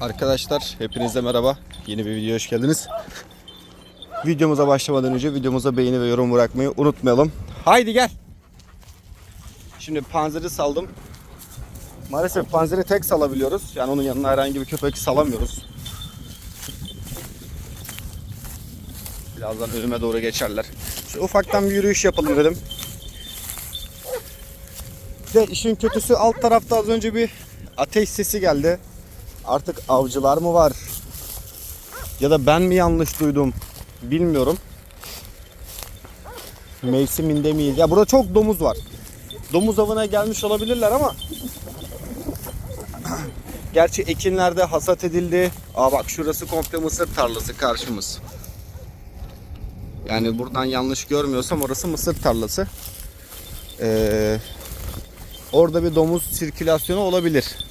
Arkadaşlar hepinize merhaba. Yeni bir videoya hoş geldiniz. Videomuza başlamadan önce videomuza beğeni ve yorum bırakmayı unutmayalım. Haydi gel. Şimdi panzeri saldım. Maalesef panzeri tek salabiliyoruz. Yani onun yanına herhangi bir köpek salamıyoruz. Birazdan önüme doğru geçerler. Şu ufaktan bir yürüyüş yapalım dedim. Ve işin kötüsü alt tarafta az önce bir ateş sesi geldi. Artık avcılar mı var? Ya da ben mi yanlış duydum? Bilmiyorum. Mevsiminde miyiz? Ya burada çok domuz var. Domuz avına gelmiş olabilirler ama Gerçi ekinlerde hasat edildi. Aa bak şurası komple mısır tarlası karşımız. Yani buradan yanlış görmüyorsam orası mısır tarlası. Ee, orada bir domuz sirkülasyonu olabilir.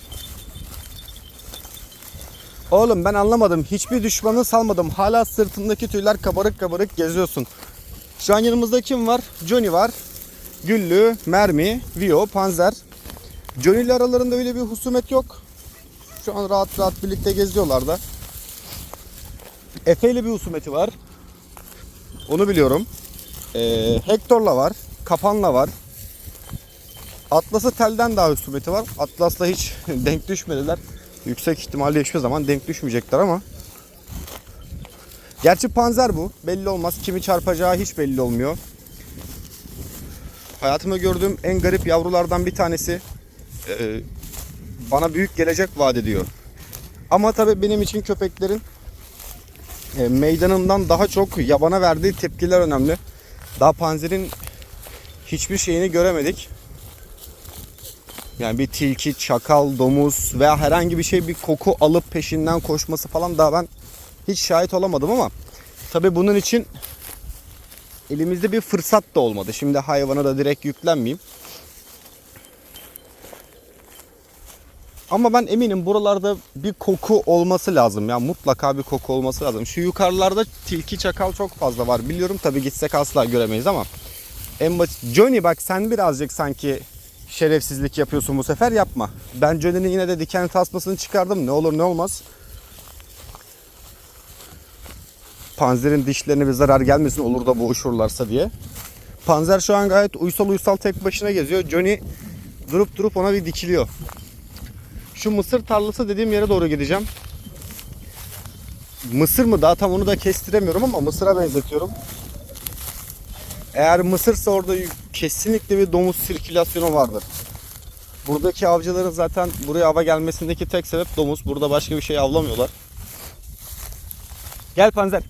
Oğlum ben anlamadım. Hiçbir düşmanı salmadım. Hala sırtındaki tüyler kabarık kabarık geziyorsun. Şu an yanımızda kim var? Johnny var. Güllü, Mermi, Vio, Panzer. Johnny ile aralarında öyle bir husumet yok. Şu an rahat rahat birlikte geziyorlar da. Efe ile bir husumeti var. Onu biliyorum. Ee, Hector'la var. Kapan'la var. Atlas'ı telden daha husumeti var. Atlas'la hiç denk düşmediler. Yüksek ihtimalle hiçbir zaman denk düşmeyecekler ama. Gerçi panzer bu. Belli olmaz. Kimi çarpacağı hiç belli olmuyor. Hayatımda gördüğüm en garip yavrulardan bir tanesi. Ee, bana büyük gelecek vaat ediyor. Ama tabii benim için köpeklerin e, meydanından daha çok yabana verdiği tepkiler önemli. Daha panzerin hiçbir şeyini göremedik. Yani bir tilki, çakal, domuz veya herhangi bir şey bir koku alıp peşinden koşması falan daha ben hiç şahit olamadım ama tabii bunun için elimizde bir fırsat da olmadı. Şimdi hayvana da direkt yüklenmeyeyim. Ama ben eminim buralarda bir koku olması lazım. Ya mutlaka bir koku olması lazım. Şu yukarılarda tilki çakal çok fazla var. Biliyorum tabii gitsek asla göremeyiz ama en basit Johnny bak sen birazcık sanki şerefsizlik yapıyorsun bu sefer yapma. Ben Johnny'nin yine de diken tasmasını çıkardım. Ne olur ne olmaz. Panzer'in dişlerine bir zarar gelmesin olur da boğuşurlarsa diye. Panzer şu an gayet uysal uysal tek başına geziyor. Johnny durup durup ona bir dikiliyor. Şu mısır tarlası dediğim yere doğru gideceğim. Mısır mı daha tam onu da kestiremiyorum ama mısıra benzetiyorum. Eğer mısırsa orada kesinlikle bir domuz sirkülasyonu vardır. Buradaki avcıların zaten buraya ava gelmesindeki tek sebep domuz. Burada başka bir şey avlamıyorlar. Gel Panzer.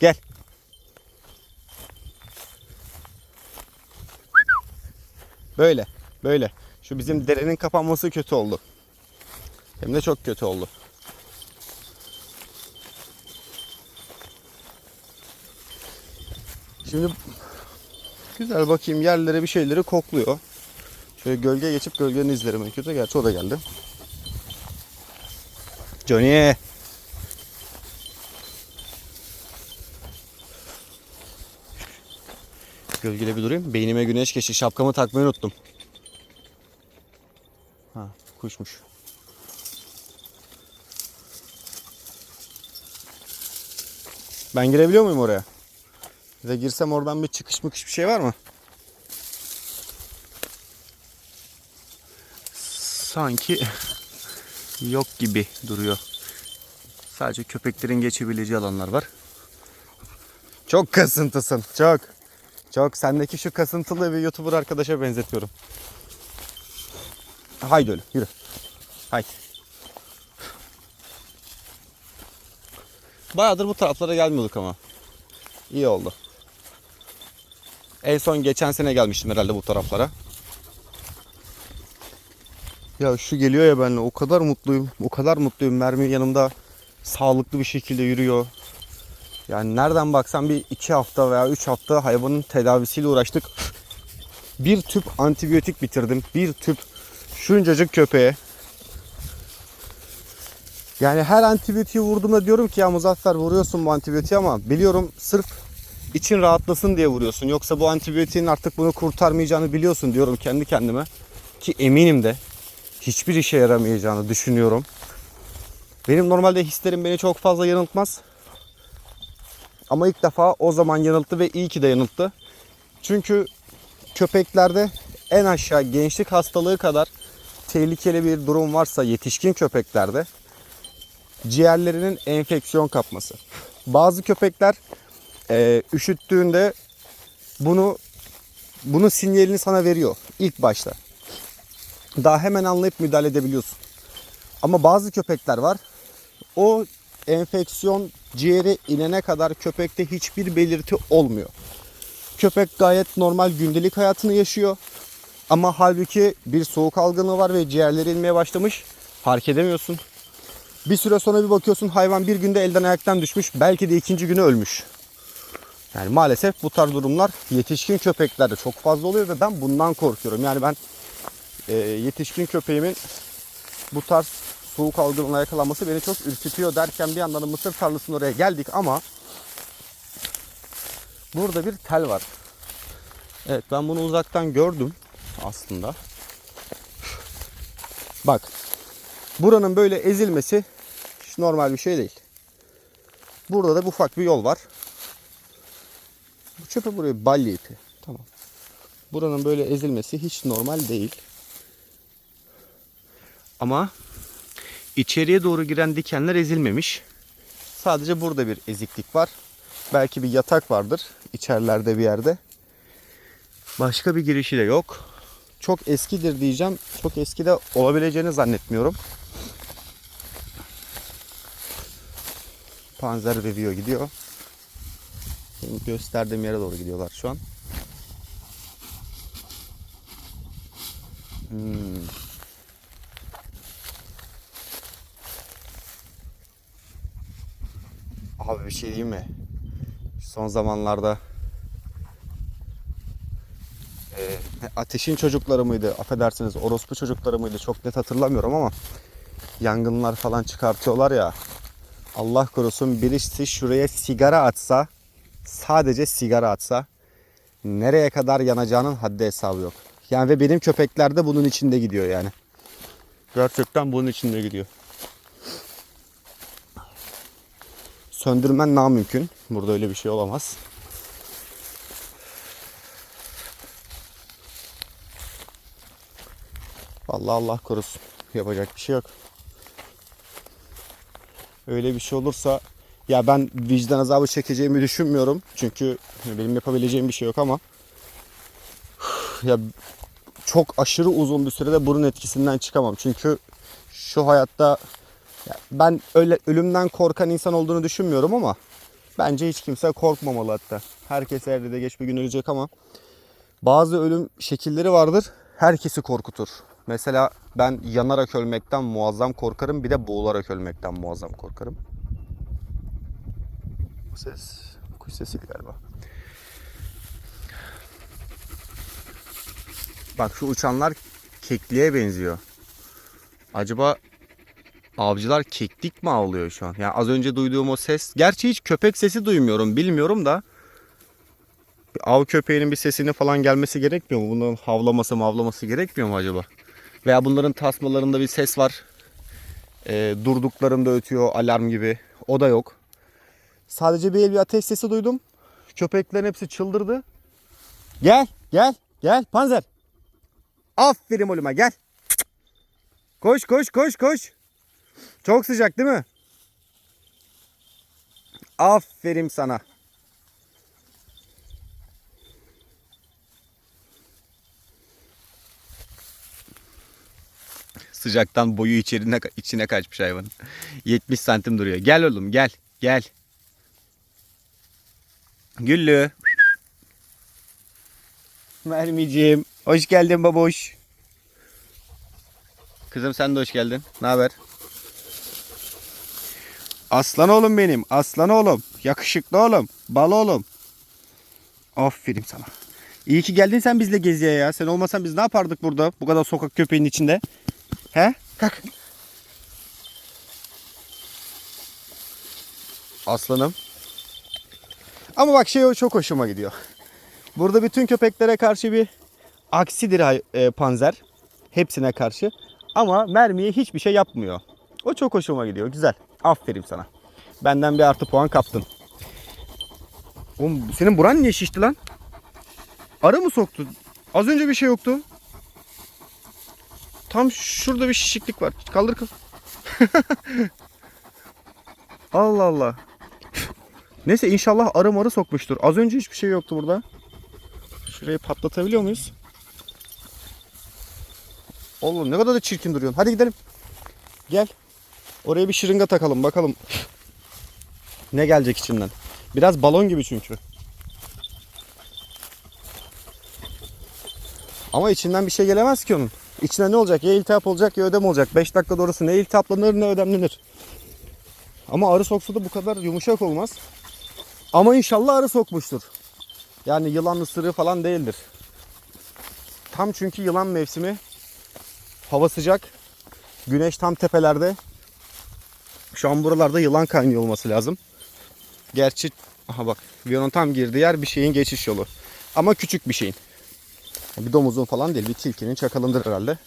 Gel. Böyle. Böyle. Şu bizim derenin kapanması kötü oldu. Hem de çok kötü oldu. Şimdi güzel bakayım yerlere bir şeyleri kokluyor. Şöyle gölge geçip gölgenin izlerim en kötü. Gerçi o da geldi. Johnny. Gölgede bir durayım. Beynime güneş geçti. Şapkamı takmayı unuttum. Ha, kuşmuş. Ben girebiliyor muyum oraya? Da girsem oradan bir çıkış mıkış bir şey var mı? Sanki yok gibi duruyor. Sadece köpeklerin geçebileceği alanlar var. Çok kasıntısın. Çok. Çok. Sendeki şu kasıntılı bir YouTuber arkadaşa benzetiyorum. Haydi öyle yürü. Haydi. Bayağıdır bu taraflara gelmiyorduk ama. İyi oldu. En son geçen sene gelmiştim herhalde bu taraflara. Ya şu geliyor ya benimle o kadar mutluyum. O kadar mutluyum. Mermi yanımda sağlıklı bir şekilde yürüyor. Yani nereden baksan bir iki hafta veya üç hafta hayvanın tedavisiyle uğraştık. Bir tüp antibiyotik bitirdim. Bir tüp şuncacık köpeğe. Yani her antibiyotiği vurduğumda diyorum ki ya Muzaffer vuruyorsun bu antibiyotiği ama biliyorum sırf için rahatlasın diye vuruyorsun. Yoksa bu antibiyotiğin artık bunu kurtarmayacağını biliyorsun diyorum kendi kendime. Ki eminim de hiçbir işe yaramayacağını düşünüyorum. Benim normalde hislerim beni çok fazla yanıltmaz. Ama ilk defa o zaman yanılttı ve iyi ki de yanılttı. Çünkü köpeklerde en aşağı gençlik hastalığı kadar tehlikeli bir durum varsa yetişkin köpeklerde ciğerlerinin enfeksiyon kapması. Bazı köpekler e, üşüttüğünde bunu bunun sinyalini sana veriyor ilk başta. Daha hemen anlayıp müdahale edebiliyorsun. Ama bazı köpekler var. O enfeksiyon ciğere inene kadar köpekte hiçbir belirti olmuyor. Köpek gayet normal gündelik hayatını yaşıyor. Ama halbuki bir soğuk algınlığı var ve ciğerleri inmeye başlamış. Fark edemiyorsun. Bir süre sonra bir bakıyorsun hayvan bir günde elden ayaktan düşmüş. Belki de ikinci günü ölmüş. Yani maalesef bu tarz durumlar yetişkin köpeklerde çok fazla oluyor ve ben bundan korkuyorum. Yani ben e, yetişkin köpeğimin bu tarz soğuk algınlığına yakalanması beni çok ürkütüyor derken bir yandan da mısır tarlasının oraya geldik ama burada bir tel var. Evet ben bunu uzaktan gördüm aslında. Bak buranın böyle ezilmesi hiç normal bir şey değil. Burada da ufak bir yol var. Çöpe buraya balya ipi. Tamam. Buranın böyle ezilmesi hiç normal değil. Ama içeriye doğru giren dikenler ezilmemiş. Sadece burada bir eziklik var. Belki bir yatak vardır içerilerde bir yerde. Başka bir girişi de yok. Çok eskidir diyeceğim. Çok eski de olabileceğini zannetmiyorum. Panzer ve gidiyor. Gösterdiğim yere doğru gidiyorlar şu an. Hmm. Abi bir şey diyeyim mi? Son zamanlarda e, ateşin çocukları mıydı? Affedersiniz orospu çocukları mıydı? Çok net hatırlamıyorum ama yangınlar falan çıkartıyorlar ya. Allah korusun birisi şuraya sigara atsa sadece sigara atsa nereye kadar yanacağının haddi hesabı yok. Yani ve benim köpekler de bunun içinde gidiyor yani. Gerçekten bunun içinde gidiyor. Söndürmen namümkün. Burada öyle bir şey olamaz. Vallahi Allah korusun. Yapacak bir şey yok. Öyle bir şey olursa ya ben vicdan azabı çekeceğimi düşünmüyorum. Çünkü benim yapabileceğim bir şey yok ama ya çok aşırı uzun bir sürede bunun etkisinden çıkamam. Çünkü şu hayatta ya ben öyle ölümden korkan insan olduğunu düşünmüyorum ama bence hiç kimse korkmamalı hatta. Herkes elde de geç bir gün ölecek ama bazı ölüm şekilleri vardır. Herkesi korkutur. Mesela ben yanarak ölmekten muazzam korkarım. Bir de boğularak ölmekten muazzam korkarım. Bu ses kuş sesi galiba. Bak şu uçanlar kekliğe benziyor. Acaba avcılar keklik mi avlıyor şu an? Yani az önce duyduğum o ses. Gerçi hiç köpek sesi duymuyorum. Bilmiyorum da. Av köpeğinin bir sesini falan gelmesi gerekmiyor mu? Bunların havlaması mavlaması gerekmiyor mu acaba? Veya bunların tasmalarında bir ses var. Ee, durduklarında ötüyor alarm gibi. O da yok. Sadece bir el bir ateş sesi duydum. Köpeklerin hepsi çıldırdı. Gel, gel, gel Panzer. Aferin oğluma gel. Koş, koş, koş, koş. Çok sıcak değil mi? Aferin sana. Sıcaktan boyu içerine, içine kaçmış hayvanın. 70 santim duruyor. Gel oğlum gel. Gel. Güllü. Mermiciğim. Hoş geldin baboş. Kızım sen de hoş geldin. Ne haber? Aslan oğlum benim. Aslan oğlum. Yakışıklı oğlum. Bal oğlum. Aferin sana. İyi ki geldin sen bizle geziye ya. Sen olmasan biz ne yapardık burada? Bu kadar sokak köpeğinin içinde. He? Kalk. Aslanım. Ama bak şey çok hoşuma gidiyor. Burada bütün köpeklere karşı bir aksidir e, panzer. Hepsine karşı. Ama mermiye hiçbir şey yapmıyor. O çok hoşuma gidiyor. Güzel. Aferin sana. Benden bir artı puan kaptın. Oğlum senin buran niye şişti lan? Arı mı soktu? Az önce bir şey yoktu. Tam şurada bir şişiklik var. Kaldır kaldır. Allah Allah. Neyse inşallah arı marı sokmuştur. Az önce hiçbir şey yoktu burada. Şurayı patlatabiliyor muyuz? Oğlum ne kadar da çirkin duruyorsun. Hadi gidelim. Gel. Oraya bir şırınga takalım bakalım. ne gelecek içinden. Biraz balon gibi çünkü. Ama içinden bir şey gelemez ki onun. İçine ne olacak? Ya iltihap olacak ya ödem olacak. 5 dakika doğrusu ne iltihaplanır ne ödemlenir. Ama arı soksa da bu kadar yumuşak olmaz. Ama inşallah arı sokmuştur. Yani yılan ısırığı falan değildir. Tam çünkü yılan mevsimi. Hava sıcak. Güneş tam tepelerde. Şu an buralarda yılan kaynıyor olması lazım. Gerçi aha bak Viyon'un tam girdiği yer bir şeyin geçiş yolu. Ama küçük bir şeyin. Bir domuzun falan değil bir tilkinin çakalındır herhalde.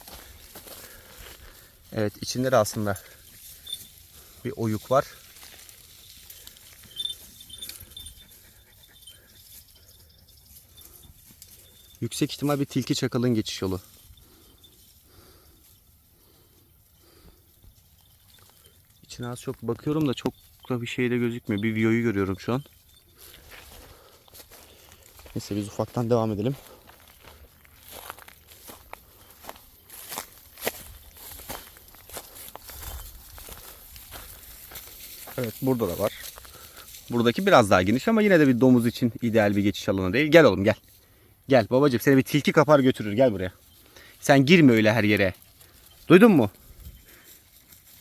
Evet içinde de aslında bir oyuk var. Yüksek ihtimal bir tilki çakalın geçiş yolu. İçine az çok bakıyorum da çok da bir şey de gözükmüyor. Bir viyoyu görüyorum şu an. Neyse biz ufaktan devam edelim. Evet burada da var. Buradaki biraz daha geniş ama yine de bir domuz için ideal bir geçiş alanı değil. Gel oğlum gel. Gel babacığım seni bir tilki kapar götürür gel buraya. Sen girme öyle her yere. Duydun mu?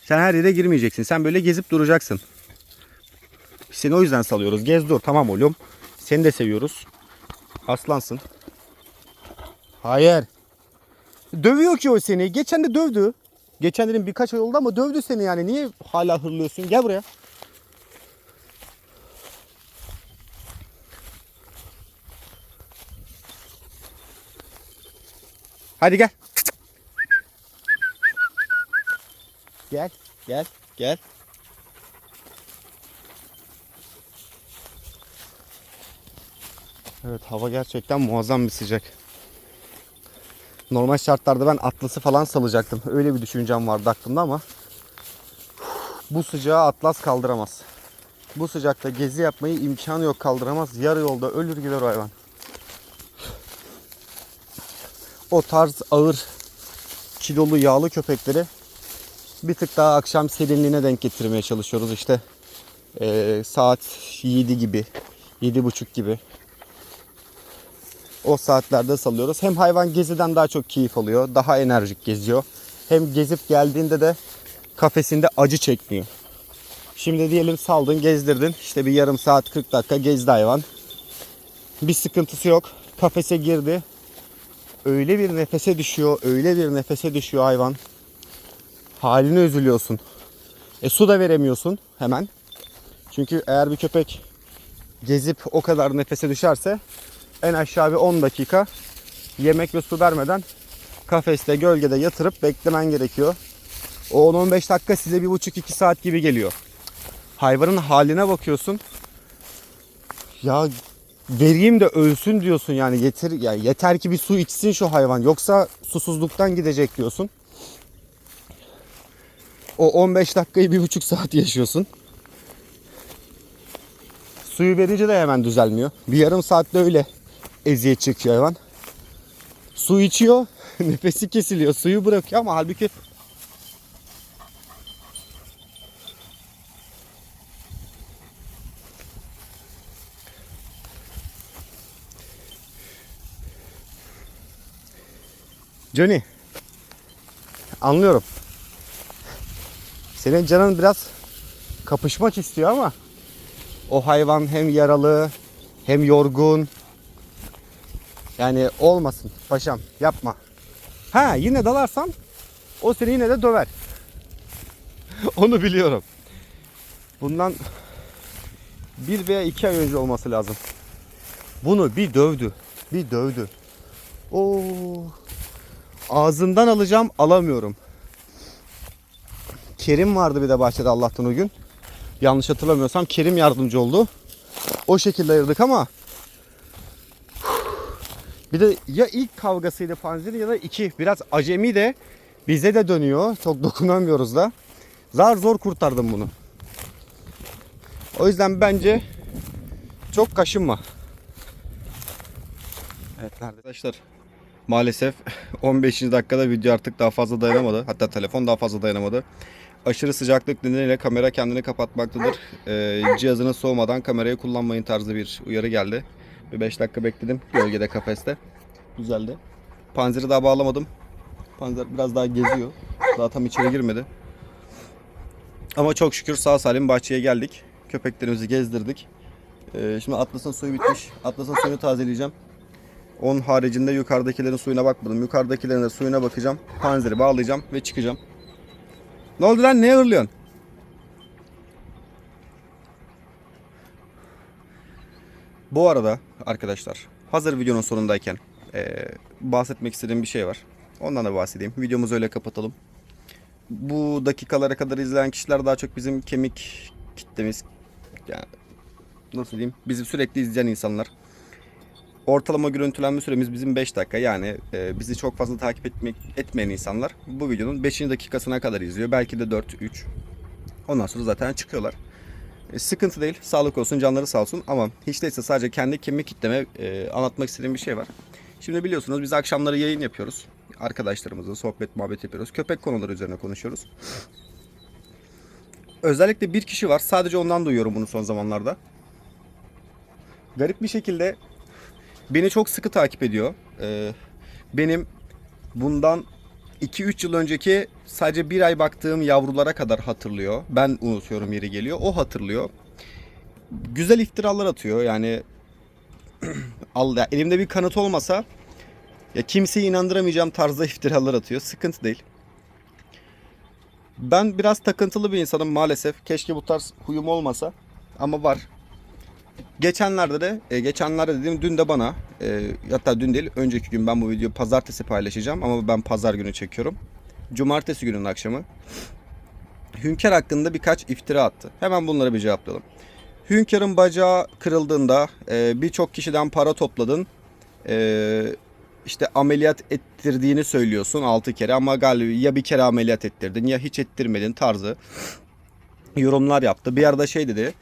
Sen her yere girmeyeceksin. Sen böyle gezip duracaksın. Seni o yüzden salıyoruz. Gez dur tamam oğlum. Seni de seviyoruz. Aslansın. Hayır. Dövüyor ki o seni. Geçen de dövdü. Geçen dedim birkaç ay oldu ama dövdü seni yani. Niye hala hırlıyorsun? Gel buraya. Hadi gel. Gel, gel, gel. Evet hava gerçekten muazzam bir sıcak. Normal şartlarda ben atlası falan salacaktım. Öyle bir düşüncem vardı aklımda ama bu sıcağı atlas kaldıramaz. Bu sıcakta gezi yapmayı imkanı yok kaldıramaz. Yarı yolda ölür gider hayvan. O tarz ağır kilolu yağlı köpekleri bir tık daha akşam serinliğine denk getirmeye çalışıyoruz. İşte eee, saat 7 gibi, 7.30 gibi o saatlerde salıyoruz. Hem hayvan geziden daha çok keyif alıyor. Daha enerjik geziyor. Hem gezip geldiğinde de kafesinde acı çekmiyor. Şimdi diyelim saldın, gezdirdin. İşte bir yarım saat 40 dakika gezdi hayvan. Bir sıkıntısı yok. Kafese girdi. Öyle bir nefese düşüyor, öyle bir nefese düşüyor hayvan. Haline üzülüyorsun. E su da veremiyorsun hemen. Çünkü eğer bir köpek gezip o kadar nefese düşerse en aşağı bir 10 dakika yemek ve su vermeden kafeste gölgede yatırıp beklemen gerekiyor. O 10-15 dakika size 1,5-2 saat gibi geliyor. Hayvanın haline bakıyorsun. Ya vereyim de ölsün diyorsun yani yeter ya yeter ki bir su içsin şu hayvan yoksa susuzluktan gidecek diyorsun. O 15 dakikayı 1,5 saat yaşıyorsun. Suyu verince de hemen düzelmiyor. Bir yarım saatte öyle eziyet çekiyor hayvan. Su içiyor, nefesi kesiliyor, suyu bırakıyor ama halbuki Johnny anlıyorum. Senin canın biraz kapışmak istiyor ama o hayvan hem yaralı hem yorgun yani olmasın paşam yapma. Ha yine dalarsan o seni yine de döver. Onu biliyorum. Bundan bir veya iki ay önce olması lazım. Bunu bir dövdü. Bir dövdü. Oo. Ağzından alacağım alamıyorum. Kerim vardı bir de bahçede Allah'tan o gün. Yanlış hatırlamıyorsam Kerim yardımcı oldu. O şekilde ayırdık ama bir de ya ilk kavgasıydı panzeri ya da iki. Biraz acemi de bize de dönüyor. Çok dokunamıyoruz da. Zar zor kurtardım bunu. O yüzden bence çok kaşınma. Evet? Arkadaşlar maalesef 15. dakikada video artık daha fazla dayanamadı. Hatta telefon daha fazla dayanamadı. Aşırı sıcaklık nedeniyle kamera kendini kapatmaktadır. Ee, cihazınız soğumadan kamerayı kullanmayın tarzı bir uyarı geldi. Bir 5 dakika bekledim gölgede kafeste. Güzeldi. Panzeri daha bağlamadım. Panzer biraz daha geziyor. Daha tam içeri girmedi. Ama çok şükür sağ salim bahçeye geldik. Köpeklerimizi gezdirdik. Ee, şimdi Atlas'ın suyu bitmiş. Atlas'ın suyunu tazeleyeceğim. Onun haricinde yukarıdakilerin suyuna bakmadım. Yukarıdakilerin de suyuna bakacağım. Panzeri bağlayacağım ve çıkacağım. Ne oldu lan? Ne hırlıyorsun? Bu arada arkadaşlar hazır videonun sonundayken eee, bahsetmek istediğim bir şey var. Ondan da bahsedeyim. Videomuzu öyle kapatalım. Bu dakikalara kadar izleyen kişiler daha çok bizim kemik kitlemiz. Yani nasıl diyeyim? Bizi sürekli izleyen insanlar. Ortalama görüntülenme süremiz bizim 5 dakika. Yani e, bizi çok fazla takip etmek etmeyen insanlar bu videonun 5. dakikasına kadar izliyor. Belki de 4 3. Ondan sonra zaten çıkıyorlar. E, sıkıntı değil. Sağlık olsun, canları sağ olsun ama hiç değilse sadece kendi kemik kitleme e, anlatmak istediğim bir şey var. Şimdi biliyorsunuz biz akşamları yayın yapıyoruz. Arkadaşlarımızla sohbet muhabbet yapıyoruz. Köpek konuları üzerine konuşuyoruz. Özellikle bir kişi var. Sadece ondan duyuyorum bunu son zamanlarda. Garip bir şekilde beni çok sıkı takip ediyor. Ee, benim bundan 2-3 yıl önceki sadece bir ay baktığım yavrulara kadar hatırlıyor. Ben unutuyorum yeri geliyor. O hatırlıyor. Güzel iftiralar atıyor. Yani al ya elimde bir kanıt olmasa ya kimseyi inandıramayacağım tarzda iftiralar atıyor. Sıkıntı değil. Ben biraz takıntılı bir insanım maalesef. Keşke bu tarz huyum olmasa ama var. Geçenlerde de, e, geçenlerde dediğim dün de bana, e, hatta dün değil, önceki gün ben bu videoyu pazartesi paylaşacağım ama ben pazar günü çekiyorum. Cumartesi günün akşamı. Hünkar hakkında birkaç iftira attı. Hemen bunlara bir cevaplayalım. Hünkar'ın bacağı kırıldığında e, birçok kişiden para topladın. E, işte ameliyat ettirdiğini söylüyorsun 6 kere ama galiba ya bir kere ameliyat ettirdin ya hiç ettirmedin tarzı yorumlar yaptı. Bir arada şey dedi.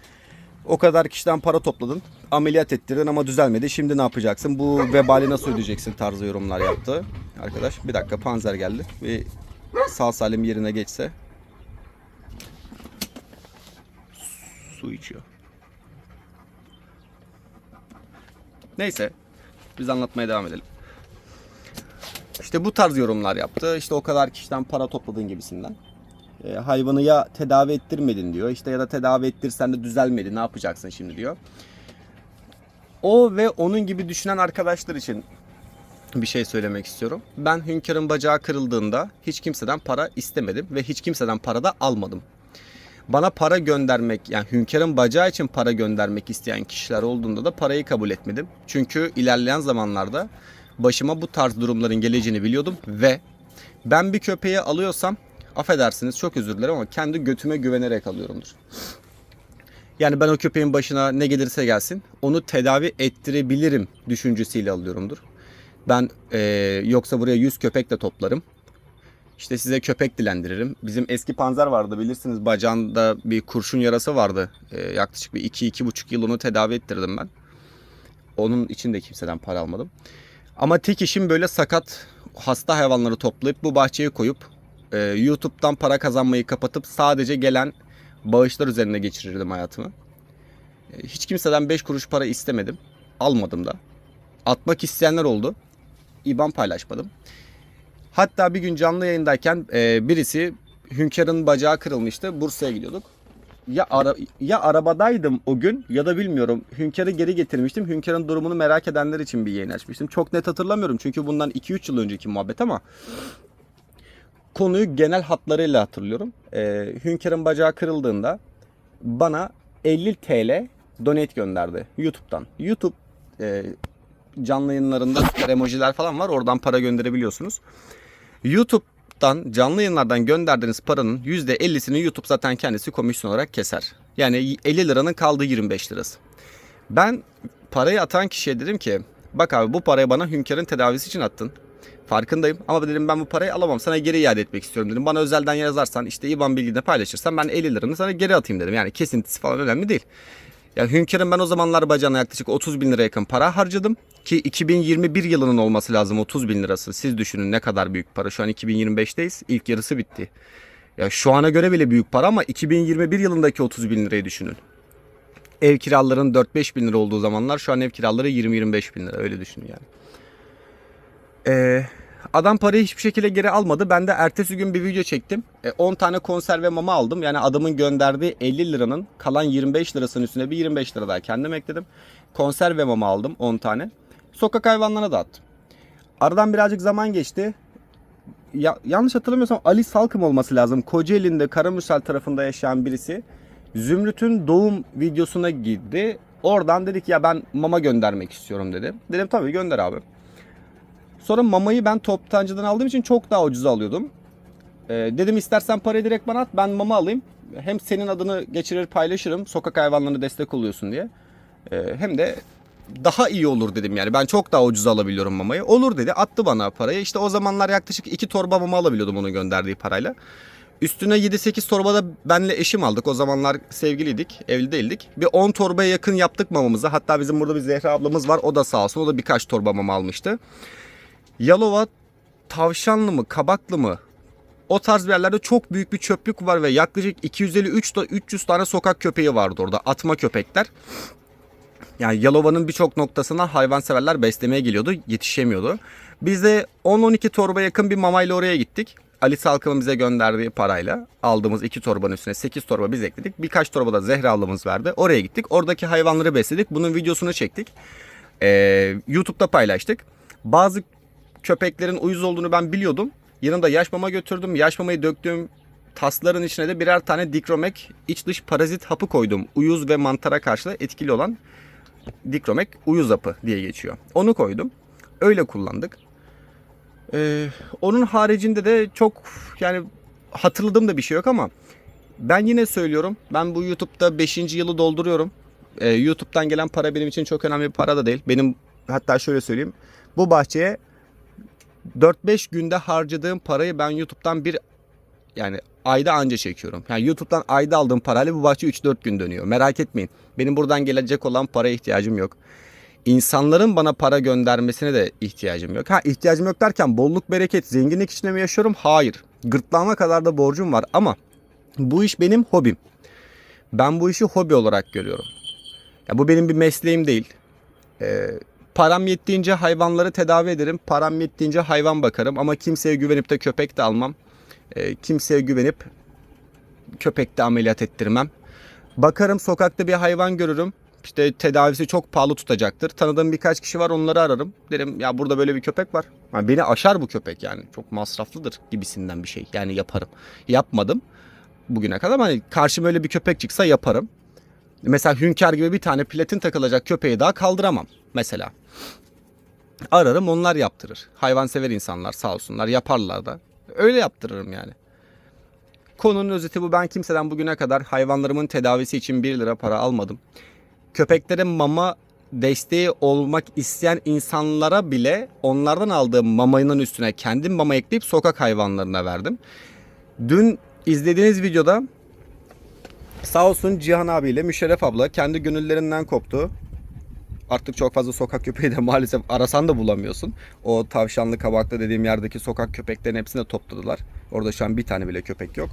O kadar kişiden para topladın. Ameliyat ettirdin ama düzelmedi. Şimdi ne yapacaksın? Bu vebali nasıl ödeyeceksin tarzı yorumlar yaptı. Arkadaş bir dakika panzer geldi. Bir sağ salim yerine geçse. Su içiyor. Neyse. Biz anlatmaya devam edelim. İşte bu tarz yorumlar yaptı. İşte o kadar kişiden para topladın gibisinden. E, hayvanı ya tedavi ettirmedin diyor. İşte ya da tedavi ettirsen de düzelmedi. Ne yapacaksın şimdi diyor. O ve onun gibi düşünen arkadaşlar için bir şey söylemek istiyorum. Ben Hünkar'ın bacağı kırıldığında hiç kimseden para istemedim ve hiç kimseden para da almadım. Bana para göndermek yani Hünkar'ın bacağı için para göndermek isteyen kişiler olduğunda da parayı kabul etmedim. Çünkü ilerleyen zamanlarda başıma bu tarz durumların geleceğini biliyordum ve ben bir köpeği alıyorsam affedersiniz çok özür dilerim ama kendi götüme güvenerek alıyorumdur. Yani ben o köpeğin başına ne gelirse gelsin onu tedavi ettirebilirim düşüncesiyle alıyorumdur. Ben e, yoksa buraya 100 köpek de toplarım. İşte size köpek dilendiririm. Bizim eski panzer vardı bilirsiniz bacağında bir kurşun yarası vardı. E, yaklaşık bir 2-2,5 yıl onu tedavi ettirdim ben. Onun için de kimseden para almadım. Ama tek işim böyle sakat hasta hayvanları toplayıp bu bahçeye koyup e, YouTube'dan para kazanmayı kapatıp sadece gelen bağışlar üzerine geçirirdim hayatımı. E, hiç kimseden 5 kuruş para istemedim. Almadım da. Atmak isteyenler oldu. İban paylaşmadım. Hatta bir gün canlı yayındayken e, birisi Hünkar'ın bacağı kırılmıştı. Bursa'ya gidiyorduk. Ya ara, ya arabadaydım o gün ya da bilmiyorum. Hünkar'ı geri getirmiştim. Hünkar'ın durumunu merak edenler için bir yayın açmıştım. Çok net hatırlamıyorum çünkü bundan 2-3 yıl önceki muhabbet ama konuyu genel hatlarıyla hatırlıyorum. Ee, Hünkar'ın bacağı kırıldığında bana 50 TL donate gönderdi YouTube'dan. YouTube e, canlı yayınlarında emojiler falan var. Oradan para gönderebiliyorsunuz. YouTube YouTube'dan canlı yayınlardan gönderdiğiniz paranın %50'sini YouTube zaten kendisi komisyon olarak keser. Yani 50 liranın kaldığı 25 lirası. Ben parayı atan kişiye dedim ki bak abi bu parayı bana hünkârın tedavisi için attın. Farkındayım ama dedim ben bu parayı alamam sana geri iade etmek istiyorum dedim. Bana özelden yazarsan işte IBAN bilgini paylaşırsan ben 50 liranı sana geri atayım dedim. Yani kesintisi falan önemli değil. Ya hünkârın ben o zamanlar bacağına yaklaşık 30 bin lira yakın para harcadım. Ki 2021 yılının olması lazım 30 bin lirası. Siz düşünün ne kadar büyük para. Şu an 2025'teyiz. İlk yarısı bitti. Ya şu ana göre bile büyük para ama 2021 yılındaki 30 bin lirayı düşünün. Ev kiralarının 4-5 bin lira olduğu zamanlar şu an ev kiraları 20-25 bin lira öyle düşünün yani. Ee, adam parayı hiçbir şekilde geri almadı. Ben de ertesi gün bir video çektim. E, 10 tane konserve mama aldım. Yani adamın gönderdiği 50 liranın kalan 25 lirasının üstüne bir 25 lira daha kendim ekledim. Konserve mama aldım 10 tane. Sokak hayvanlarına dağıttım. Aradan birazcık zaman geçti. Ya, yanlış hatırlamıyorsam Ali Salkım olması lazım. Kocaeli'nde Karamürsel tarafında yaşayan birisi. Zümrüt'ün doğum videosuna girdi. Oradan dedik ya ben mama göndermek istiyorum dedi. Dedim tabii gönder abi. Sonra mamayı ben toptancıdan aldığım için çok daha ucuza alıyordum. Ee, dedim istersen parayı direkt bana at ben mama alayım. Hem senin adını geçirir paylaşırım sokak hayvanlarına destek oluyorsun diye. Ee, hem de daha iyi olur dedim yani. Ben çok daha ucuza alabiliyorum mamayı. Olur dedi. Attı bana parayı. İşte o zamanlar yaklaşık 2 torba mama alabiliyordum onun gönderdiği parayla. Üstüne 7-8 torba da benle eşim aldık. O zamanlar sevgiliydik, evli değildik. Bir 10 torbaya yakın yaptık mamamızı. Hatta bizim burada bir Zehra ablamız var. O da sağ olsun. O da birkaç torba mama almıştı. Yalova Tavşanlı mı, Kabaklı mı? O tarz bir yerlerde çok büyük bir çöplük var ve yaklaşık 250-300 tane sokak köpeği vardı orada. Atma köpekler. Yani Yalova'nın birçok noktasına hayvanseverler beslemeye geliyordu. Yetişemiyordu. Biz de 10-12 torba yakın bir mamayla oraya gittik. Ali Salkım'ın bize gönderdiği parayla aldığımız 2 torbanın üstüne 8 torba biz ekledik. Birkaç torba da Zehra ablamız verdi. Oraya gittik. Oradaki hayvanları besledik. Bunun videosunu çektik. Ee, YouTube'da paylaştık. Bazı köpeklerin uyuz olduğunu ben biliyordum. Yanımda yaş mama götürdüm. Yaş mamayı döktüğüm tasların içine de birer tane dikromek iç dış parazit hapı koydum. Uyuz ve mantara karşı etkili olan dikromek uyuz hapı diye geçiyor. Onu koydum. Öyle kullandık. Ee, onun haricinde de çok yani hatırladığım da bir şey yok ama ben yine söylüyorum. Ben bu YouTube'da 5. yılı dolduruyorum. Ee, YouTube'dan gelen para benim için çok önemli bir para da değil. Benim hatta şöyle söyleyeyim. Bu bahçeye 4-5 günde harcadığım parayı ben YouTube'dan bir yani ayda anca çekiyorum. Yani YouTube'dan ayda aldığım parayla bu bahçe 3-4 gün dönüyor. Merak etmeyin. Benim buradan gelecek olan paraya ihtiyacım yok. İnsanların bana para göndermesine de ihtiyacım yok. Ha ihtiyacım yok derken bolluk bereket, zenginlik içinde mi yaşıyorum? Hayır. Gırtlağıma kadar da borcum var ama bu iş benim hobim. Ben bu işi hobi olarak görüyorum. Ya bu benim bir mesleğim değil. Ee, param yettiğince hayvanları tedavi ederim. Param yettiğince hayvan bakarım ama kimseye güvenip de köpek de almam. Ee, kimseye güvenip köpek de ameliyat ettirmem. Bakarım sokakta bir hayvan görürüm. İşte tedavisi çok pahalı tutacaktır. Tanıdığım birkaç kişi var onları ararım. Derim ya burada böyle bir köpek var. Yani beni aşar bu köpek yani. Çok masraflıdır gibisinden bir şey. Yani yaparım. Yapmadım bugüne kadar ama hani karşıma öyle bir köpek çıksa yaparım. Mesela hünkâr gibi bir tane platin takılacak köpeği daha kaldıramam mesela. Ararım onlar yaptırır. Hayvansever insanlar sağ olsunlar yaparlar da. Öyle yaptırırım yani. Konunun özeti bu. Ben kimseden bugüne kadar hayvanlarımın tedavisi için 1 lira para almadım. Köpeklere mama desteği olmak isteyen insanlara bile onlardan aldığım mamayının üstüne kendim mama ekleyip sokak hayvanlarına verdim. Dün izlediğiniz videoda sağ olsun Cihan abiyle Müşerref abla kendi gönüllerinden koptu. Artık çok fazla sokak köpeği de maalesef arasan da bulamıyorsun. O tavşanlı kabakta dediğim yerdeki sokak köpeklerin hepsini de topladılar. Orada şu an bir tane bile köpek yok.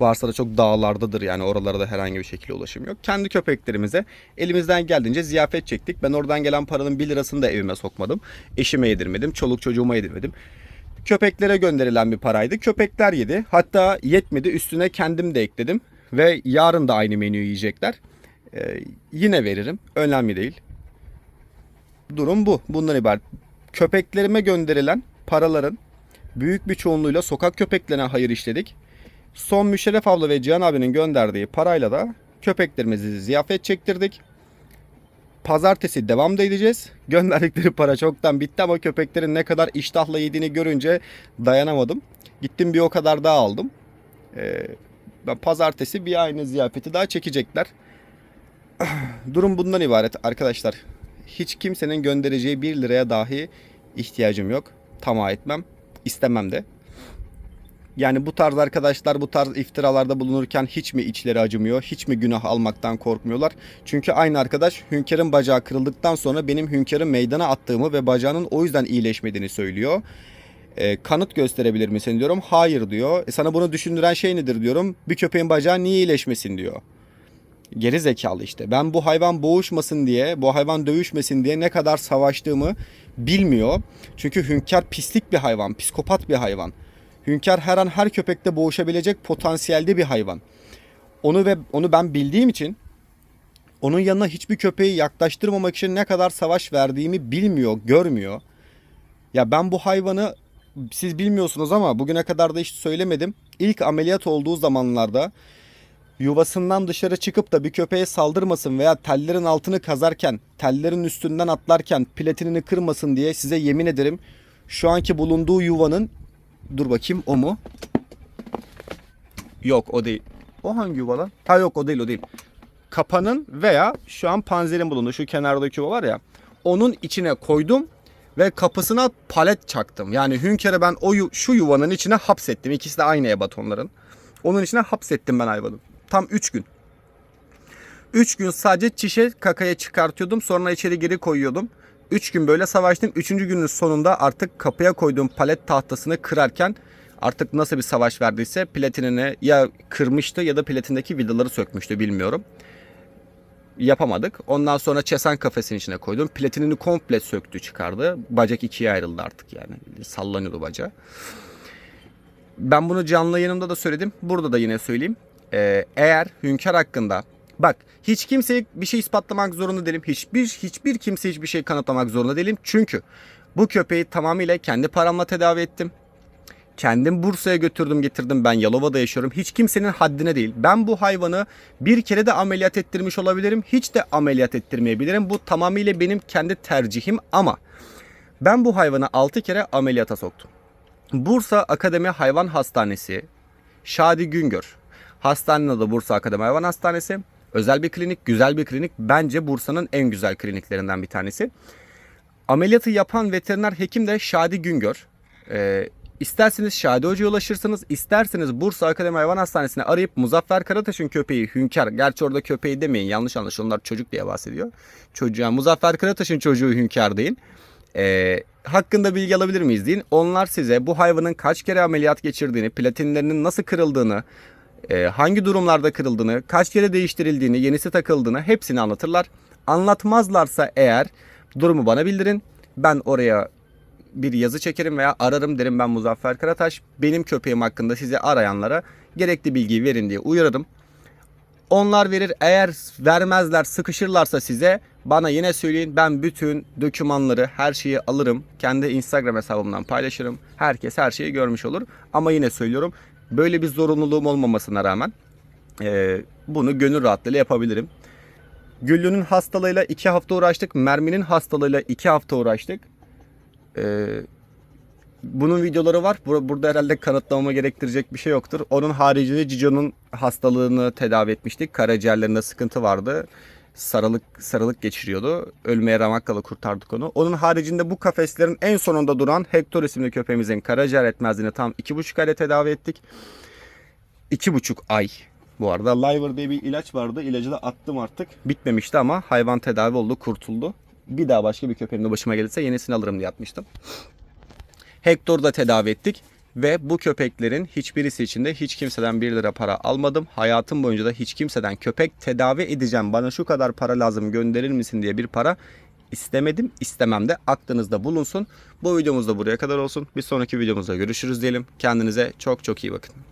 Varsa da çok dağlardadır yani oralara da herhangi bir şekilde ulaşım yok. Kendi köpeklerimize elimizden geldiğince ziyafet çektik. Ben oradan gelen paranın 1 lirasını da evime sokmadım. Eşime yedirmedim, çoluk çocuğuma yedirmedim. Köpeklere gönderilen bir paraydı. Köpekler yedi. Hatta yetmedi üstüne kendim de ekledim. Ve yarın da aynı menüyü yiyecekler. Ee, yine veririm. Önemli değil. Durum bu. Bundan ibaret. Köpeklerime gönderilen paraların büyük bir çoğunluğuyla sokak köpeklerine hayır işledik. Son Müşerref abla ve Cihan abinin gönderdiği parayla da köpeklerimizi ziyafet çektirdik. Pazartesi devam da edeceğiz. Gönderdikleri para çoktan bitti ama köpeklerin ne kadar iştahla yediğini görünce dayanamadım. Gittim bir o kadar daha aldım. Ee, pazartesi bir aynı ziyafeti daha çekecekler. Durum bundan ibaret arkadaşlar. Hiç kimsenin göndereceği 1 liraya dahi ihtiyacım yok. Tamah etmem. istemem de. Yani bu tarz arkadaşlar bu tarz iftiralarda bulunurken hiç mi içleri acımıyor? Hiç mi günah almaktan korkmuyorlar? Çünkü aynı arkadaş Hünkar'ın bacağı kırıldıktan sonra benim Hünkar'ı meydana attığımı ve bacağının o yüzden iyileşmediğini söylüyor. E, kanıt gösterebilir misin diyorum. Hayır diyor. E, sana bunu düşündüren şey nedir diyorum. Bir köpeğin bacağı niye iyileşmesin diyor. Geri zekalı işte. Ben bu hayvan boğuşmasın diye, bu hayvan dövüşmesin diye ne kadar savaştığımı bilmiyor. Çünkü hünkâr pislik bir hayvan, psikopat bir hayvan. Hünkâr her an her köpekte boğuşabilecek potansiyelde bir hayvan. Onu ve onu ben bildiğim için onun yanına hiçbir köpeği yaklaştırmamak için ne kadar savaş verdiğimi bilmiyor, görmüyor. Ya ben bu hayvanı siz bilmiyorsunuz ama bugüne kadar da hiç söylemedim. İlk ameliyat olduğu zamanlarda yuvasından dışarı çıkıp da bir köpeğe saldırmasın veya tellerin altını kazarken, tellerin üstünden atlarken platinini kırmasın diye size yemin ederim şu anki bulunduğu yuvanın dur bakayım o mu? Yok o değil. O hangi yuva lan? Ha yok o değil o değil. Kapanın veya şu an panzerin bulunduğu şu kenardaki yuva var ya onun içine koydum ve kapısına palet çaktım. Yani Hünker'e ben o şu yuvanın içine hapsettim. İkisi de aynı ebat. Onun içine hapsettim ben hayvanı. Tam 3 gün. 3 gün sadece çişe kakaya çıkartıyordum. Sonra içeri geri koyuyordum. 3 gün böyle savaştım. 3. günün sonunda artık kapıya koyduğum palet tahtasını kırarken artık nasıl bir savaş verdiyse platinini ya kırmıştı ya da platindeki vidaları sökmüştü bilmiyorum. Yapamadık. Ondan sonra çesen kafesinin içine koydum. Platinini komple söktü çıkardı. Bacak ikiye ayrıldı artık yani. Sallanıyordu bacağı. Ben bunu canlı yayınımda da söyledim. Burada da yine söyleyeyim. Ee, eğer Hünkar hakkında bak hiç kimseye bir şey ispatlamak zorunda değilim. Hiçbir hiçbir kimse hiçbir şey kanıtlamak zorunda değilim. Çünkü bu köpeği tamamıyla kendi paramla tedavi ettim. Kendim Bursa'ya götürdüm getirdim. Ben Yalova'da yaşıyorum. Hiç kimsenin haddine değil. Ben bu hayvanı bir kere de ameliyat ettirmiş olabilirim. Hiç de ameliyat ettirmeyebilirim. Bu tamamıyla benim kendi tercihim ama ben bu hayvanı 6 kere ameliyata soktum. Bursa Akademi Hayvan Hastanesi, Şadi Güngör. Hastanenin adı Bursa Akademi Hayvan Hastanesi. Özel bir klinik, güzel bir klinik. Bence Bursa'nın en güzel kliniklerinden bir tanesi. Ameliyatı yapan veteriner hekim de Şadi Güngör. Ee, isterseniz Şadi Hoca'ya ulaşırsınız. isterseniz Bursa Akademi Hayvan Hastanesi'ne arayıp Muzaffer Karataş'ın köpeği Hünkar. Gerçi orada köpeği demeyin yanlış anlaşılır. Çocuk diye bahsediyor. Çocuğa Muzaffer Karataş'ın çocuğu Hünkar deyin. Ee, hakkında bilgi alabilir miyiz deyin. Onlar size bu hayvanın kaç kere ameliyat geçirdiğini, platinlerinin nasıl kırıldığını, e, hangi durumlarda kırıldığını, kaç kere değiştirildiğini, yenisi takıldığını hepsini anlatırlar. Anlatmazlarsa eğer durumu bana bildirin. Ben oraya bir yazı çekerim veya ararım derim ben Muzaffer Karataş. Benim köpeğim hakkında size arayanlara gerekli bilgiyi verin diye uyarırım. Onlar verir eğer vermezler sıkışırlarsa size bana yine söyleyin ben bütün dokümanları her şeyi alırım. Kendi Instagram hesabımdan paylaşırım. Herkes her şeyi görmüş olur. Ama yine söylüyorum böyle bir zorunluluğum olmamasına rağmen e, bunu gönül rahatlığıyla yapabilirim. Güllü'nün hastalığıyla iki hafta uğraştık. Mermi'nin hastalığıyla iki hafta uğraştık. Ee, bunun videoları var. Bur- Burada herhalde kanıtlamama gerektirecek bir şey yoktur. Onun haricinde Cico'nun hastalığını tedavi etmiştik. Karaciğerlerinde sıkıntı vardı. Sarılık sarılık geçiriyordu. Ölmeye ramak kala kurtardık onu. Onun haricinde bu kafeslerin en sonunda duran Hector isimli köpeğimizin karaciğer etmezliğini tam iki buçuk ayda tedavi ettik. İki buçuk ay. Bu arada Liver diye bir ilaç vardı. İlacı da attım artık. Bitmemişti ama hayvan tedavi oldu, kurtuldu. Bir daha başka bir köpeğim de başıma gelirse yenisini alırım diye atmıştım. Hector'u da tedavi ettik. Ve bu köpeklerin hiçbirisi için de hiç kimseden 1 lira para almadım. Hayatım boyunca da hiç kimseden köpek tedavi edeceğim bana şu kadar para lazım gönderir misin diye bir para istemedim. istemem de aklınızda bulunsun. Bu videomuz da buraya kadar olsun. Bir sonraki videomuzda görüşürüz diyelim. Kendinize çok çok iyi bakın.